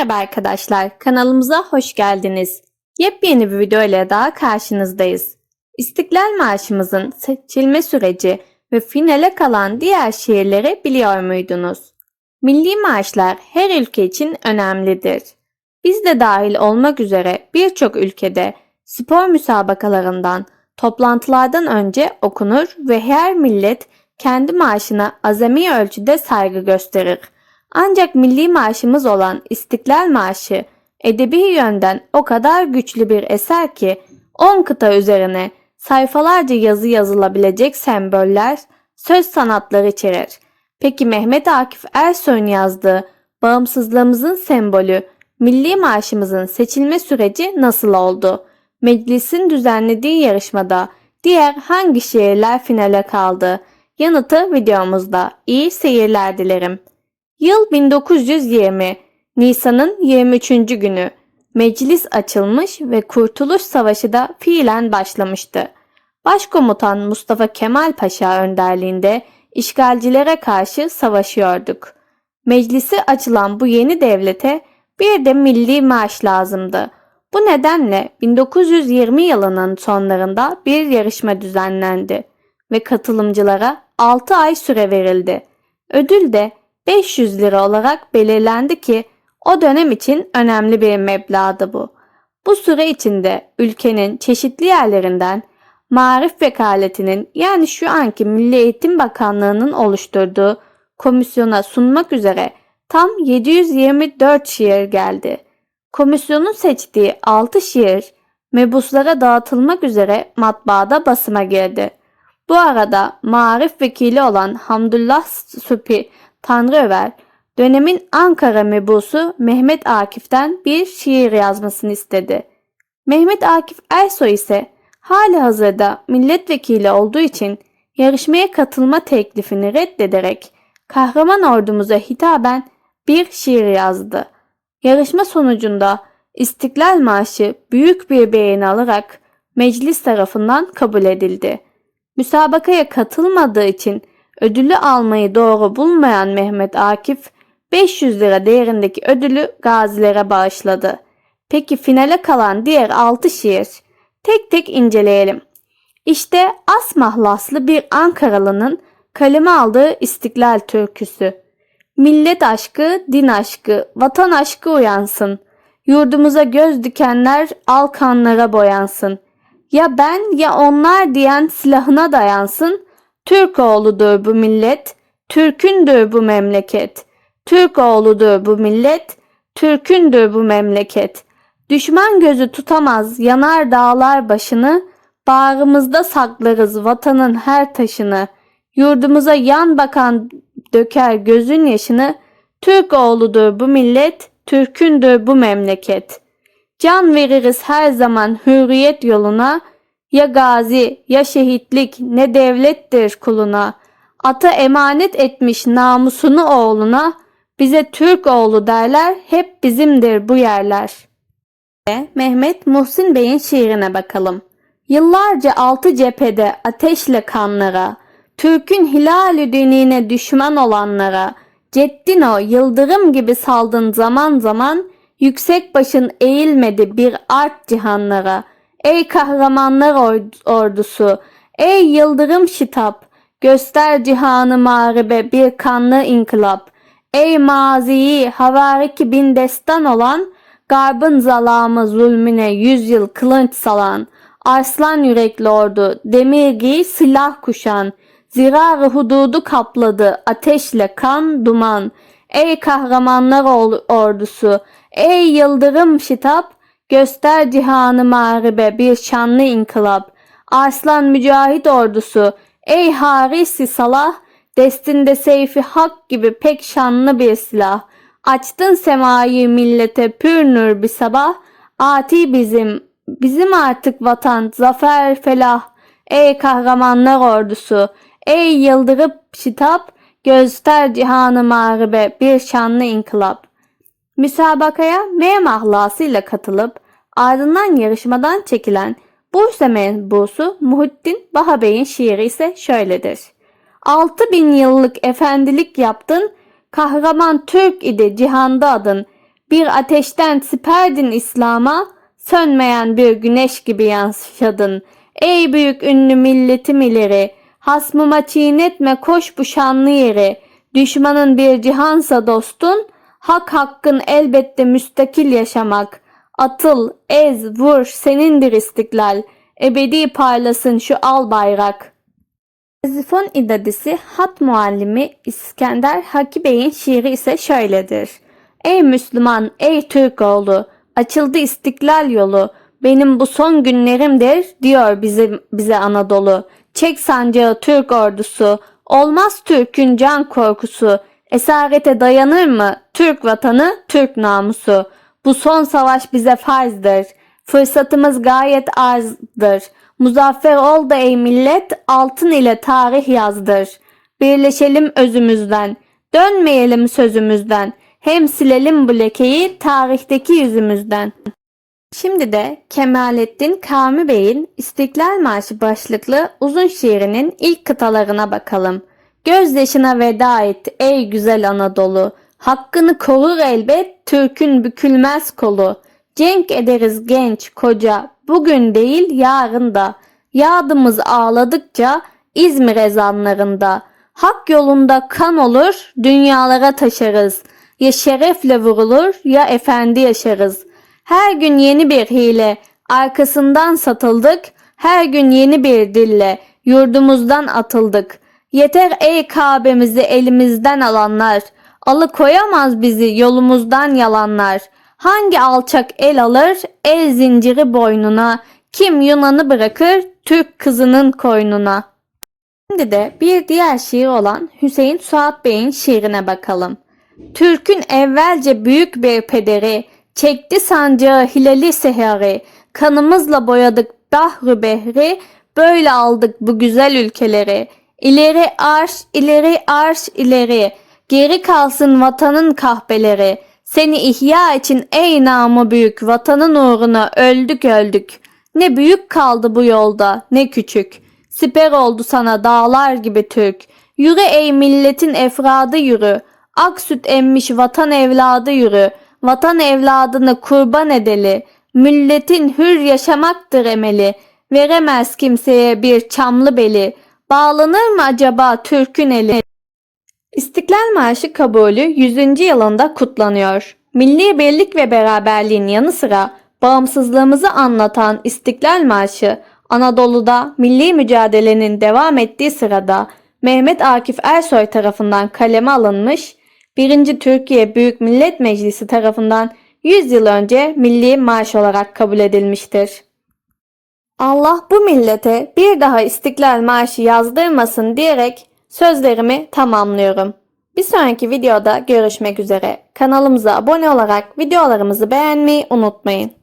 Merhaba arkadaşlar, kanalımıza hoş geldiniz. Yepyeni bir video ile daha karşınızdayız. İstiklal Marşımızın seçilme süreci ve finale kalan diğer şiirleri biliyor muydunuz? Milli marşlar her ülke için önemlidir. Biz de dahil olmak üzere birçok ülkede spor müsabakalarından, toplantılardan önce okunur ve her millet kendi marşına azami ölçüde saygı gösterir. Ancak milli marşımız olan İstiklal Marşı edebi yönden o kadar güçlü bir eser ki 10 kıta üzerine sayfalarca yazı yazılabilecek semboller, söz sanatları içerir. Peki Mehmet Akif Ersoy'un yazdığı bağımsızlığımızın sembolü milli marşımızın seçilme süreci nasıl oldu? Meclisin düzenlediği yarışmada diğer hangi şiirler finale kaldı? Yanıtı videomuzda. İyi seyirler dilerim. Yıl 1920. Nisan'ın 23. günü. Meclis açılmış ve Kurtuluş Savaşı da fiilen başlamıştı. Başkomutan Mustafa Kemal Paşa önderliğinde işgalcilere karşı savaşıyorduk. Meclisi açılan bu yeni devlete bir de milli marş lazımdı. Bu nedenle 1920 yılının sonlarında bir yarışma düzenlendi ve katılımcılara 6 ay süre verildi. Ödül de 500 lira olarak belirlendi ki o dönem için önemli bir meblağdı bu. Bu süre içinde ülkenin çeşitli yerlerinden Marif Vekaleti'nin yani şu anki Milli Eğitim Bakanlığı'nın oluşturduğu komisyona sunmak üzere tam 724 şiir geldi. Komisyonun seçtiği 6 şiir mebuslara dağıtılmak üzere matbaada basıma girdi. Bu arada marif vekili olan Hamdullah Süpi Tanrıöver dönemin Ankara mebusu Mehmet Akif'ten bir şiir yazmasını istedi. Mehmet Akif Ersoy ise hali hazırda milletvekili olduğu için yarışmaya katılma teklifini reddederek kahraman ordumuza hitaben bir şiir yazdı. Yarışma sonucunda İstiklal Marşı büyük bir beğeni alarak meclis tarafından kabul edildi. Müsabakaya katılmadığı için ödülü almayı doğru bulmayan Mehmet Akif 500 lira değerindeki ödülü gazilere bağışladı. Peki finale kalan diğer 6 şiir tek tek inceleyelim. İşte as mahlaslı bir Ankaralı'nın kaleme aldığı İstiklal türküsü. Millet aşkı, din aşkı, vatan aşkı uyansın. Yurdumuza göz dikenler al kanlara boyansın. Ya ben ya onlar diyen silahına dayansın. Türk oğludur bu millet, Türkündür bu memleket. Türk oğludur bu millet, Türkündür bu memleket. Düşman gözü tutamaz yanar dağlar başını, bağrımızda saklarız vatanın her taşını. Yurdumuza yan bakan döker gözün yaşını, Türk oğludur bu millet, Türkündür bu memleket. Can veririz her zaman hürriyet yoluna, ya gazi ya şehitlik ne devlettir kuluna. Ata emanet etmiş namusunu oğluna, bize Türk oğlu derler, hep bizimdir bu yerler. Ve Mehmet Muhsin Bey'in şiirine bakalım. Yıllarca altı cephede ateşle kanlara, Türk'ün hilalü dinine düşman olanlara, Ceddin o yıldırım gibi saldın zaman zaman, yüksek başın eğilmedi bir art cihanlara.'' Ey kahramanlar ordusu, ey yıldırım şitap, göster cihanı mağribe bir kanlı inkılap. Ey maziyi havariki bin destan olan, garbın zalamı zulmüne yüzyıl kılınç salan, arslan yürekli ordu, demir giy silah kuşan, zirarı hududu kapladı ateşle kan duman. Ey kahramanlar ordusu, ey yıldırım şitap, Göster cihanı mağribe bir şanlı inkılap. Arslan mücahit ordusu, ey harisi salah, destinde seyfi hak gibi pek şanlı bir silah. Açtın semayı millete pür bir sabah, ati bizim, bizim artık vatan, zafer felah. Ey kahramanlar ordusu, ey yıldırıp şitap, göster cihanı mağribe bir şanlı inkılap. Müsabakaya M mahlasıyla katılıp ardından yarışmadan çekilen Bursa menbusu Muhittin Baha Bey'in şiiri ise şöyledir. Altı bin yıllık efendilik yaptın, kahraman Türk idi cihanda adın. Bir ateşten siperdin İslam'a, sönmeyen bir güneş gibi yaşadın. Ey büyük ünlü milletim ileri, hasmıma çiğnetme koş bu şanlı yeri. Düşmanın bir cihansa dostun, hak hakkın elbette müstakil yaşamak. Atıl, ez, vur, senindir istiklal. Ebedi parlasın şu al bayrak. Zifon İdadisi hat muallimi İskender Haki Bey'in şiiri ise şöyledir. Ey Müslüman, ey Türk oğlu, açıldı istiklal yolu. Benim bu son günlerimdir diyor bize, bize Anadolu. Çek sancağı Türk ordusu, olmaz Türk'ün can korkusu. Esarete dayanır mı Türk vatanı, Türk namusu? Bu son savaş bize farzdır. Fırsatımız gayet arzdır. Muzaffer ol da ey millet, altın ile tarih yazdır. Birleşelim özümüzden, dönmeyelim sözümüzden. Hem silelim bu lekeyi tarihteki yüzümüzden. Şimdi de Kemalettin Kami Bey'in İstiklal Marşı başlıklı uzun şiirinin ilk kıtalarına bakalım. Gözyaşına veda et ey güzel Anadolu. Hakkını korur elbet Türk'ün bükülmez kolu. Cenk ederiz genç koca bugün değil yarın da. Yadımız ağladıkça İzmir ezanlarında. Hak yolunda kan olur dünyalara taşarız. Ya şerefle vurulur ya efendi yaşarız. Her gün yeni bir hile arkasından satıldık. Her gün yeni bir dille yurdumuzdan atıldık. Yeter ey Kabe'mizi elimizden alanlar. Alıkoyamaz bizi yolumuzdan yalanlar. Hangi alçak el alır el zinciri boynuna? Kim Yunan'ı bırakır Türk kızının koynuna? Şimdi de bir diğer şiir olan Hüseyin Suat Bey'in şiirine bakalım. Türk'ün evvelce büyük bir pederi, çekti sancağı hilali seheri, kanımızla boyadık bahru behri, böyle aldık bu güzel ülkeleri. İleri arş, ileri arş, ileri, geri kalsın vatanın kahpeleri. Seni ihya için ey namı büyük, vatanın uğruna öldük öldük. Ne büyük kaldı bu yolda, ne küçük. Siper oldu sana dağlar gibi Türk. Yürü ey milletin efradı yürü. Ak süt emmiş vatan evladı yürü. Vatan evladını kurban edeli. Milletin hür yaşamaktır emeli. Veremez kimseye bir çamlı beli. Bağlanır mı acaba Türk'ün eli? İstiklal Marşı kabulü 100. yılında kutlanıyor. Milli birlik ve beraberliğin yanı sıra bağımsızlığımızı anlatan İstiklal Marşı Anadolu'da milli mücadelenin devam ettiği sırada Mehmet Akif Ersoy tarafından kaleme alınmış, 1. Türkiye Büyük Millet Meclisi tarafından 100 yıl önce milli marş olarak kabul edilmiştir. Allah bu millete bir daha İstiklal Marşı yazdırmasın diyerek sözlerimi tamamlıyorum. Bir sonraki videoda görüşmek üzere. Kanalımıza abone olarak videolarımızı beğenmeyi unutmayın.